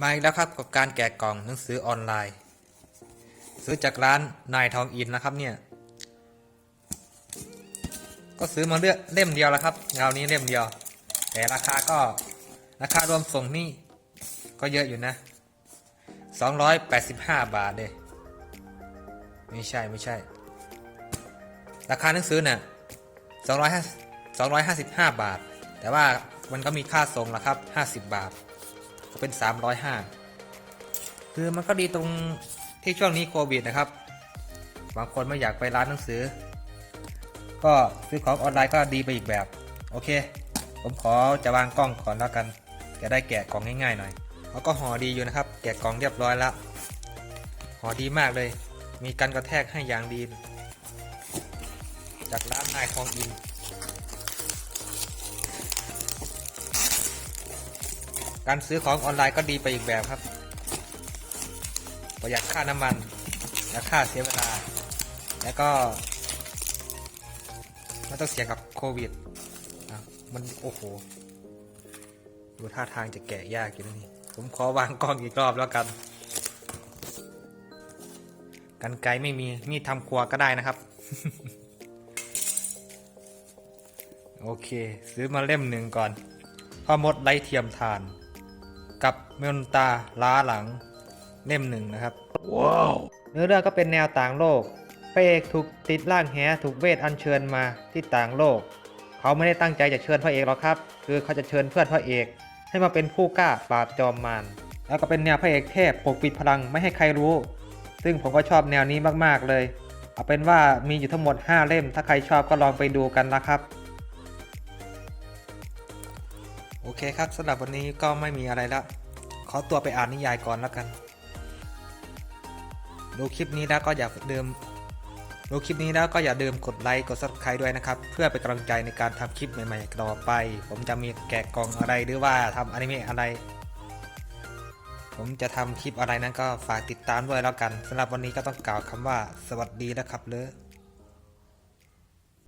มาอีกแล้วครับกับการแกะกล่องหนังสือออนไลน์ ซื้อจากร้านนายทองอินนะครับเนี่ย ก็ซื้อมาเลือกเล่มเดียวแล้วครับเงานี้เล่มเดียว แต่ราคาก็ราคารวมส่งนี่ก็เยอะอยู่นะ 285 บาทเลยไม่ใช่ไม่ใช่ ราคาหนังสือเนี่ย255 บาท แต่ว่ามันก็มีค่าส่งละครับ 50 บาท เป็น 305 คือมันก็ดีตรงที่ช่วงนี้โควิดนะครับ บางคนไม่อยากไปร้านหนังสือ ก็ซื้อของออนไลน์ก็ดีไปอีกแบบ โอเค ผมขอจะวางกล้องก่อนแล้วกัน จะได้แกะกล่องง่ายๆหน่อยเขาก็ห่อดีอยู่นะครับ แกะกล่องเรียบร้อยแล้วห่อดีมากเลย มีกันกระแทกให้อย่างดี จากร้านนายทองอิน การซื้อของออนไลน์ก็ดีไปอีกแบบครับ ประหยัดค่าน้ำมัน และค่าเสียเวลา แล้วก็ไม่ต้องเสี่ยงกับโควิดอะมันโอ้โห ดูท่าทางจะแกะยากอยู่นะนี่ ผมขอวางกล้องอีกรอบแล้วกัน กันไกลไม่มี มีดทำครัวก็ได้นะครับ โอเค ซื้อมาเล่มหนึ่งก่อนพ่อมดไร้เทียมทาน กับเมนตาล้าหลังเล่มหนึ่งนะครับ ว้าว เนื้อเรื่องก็เป็นแนวต่างโลกพระเอกถูกติดร่างแหถูกเวทอัญเชิญมาที่ต่างโลก เขาไม่ได้ตั้งใจจะเชิญพระเอกหรอกครับ คือเขาจะเชิญเพื่อนพระเอก ให้มาเป็นผู้กล้าปราบจอมมารแล้วก็เป็นแนวพระเอกเทพปกปิดพลังไม่ให้ใครรู้ ซึ่งผมก็ชอบแนวนี้มากๆเลย เอาเป็นว่ามีอยู่ทั้งหมด 5 เล่ม ถ้าใครชอบก็ลองไปดูกันนะครับ โอเคครับสำหรับวันนี้ก็ไม่มีอะไรล้วขอตัวไปอ่านนิยายก่อนแล้วกัน ดูคลิปนี้แล้วก็อย่าลืมดูคลิปนี้แล้วก็อย่าลืมกดไลค์กด subscribe ด้วยนะครับ เพื่อเป็นกำลังใจในการทำคลิปใหม่ๆต่อไป ผมจะมีแกะกล่องอะไรหรือว่าทำอนิเมะอะไร ผมจะทำคลิปอะไรนั้นก็ฝากติดตามด้วยแล้วกันสำหรับวันนี้ก็ต้องกล่าวคำว่าสวัสดีแล้วครับเลย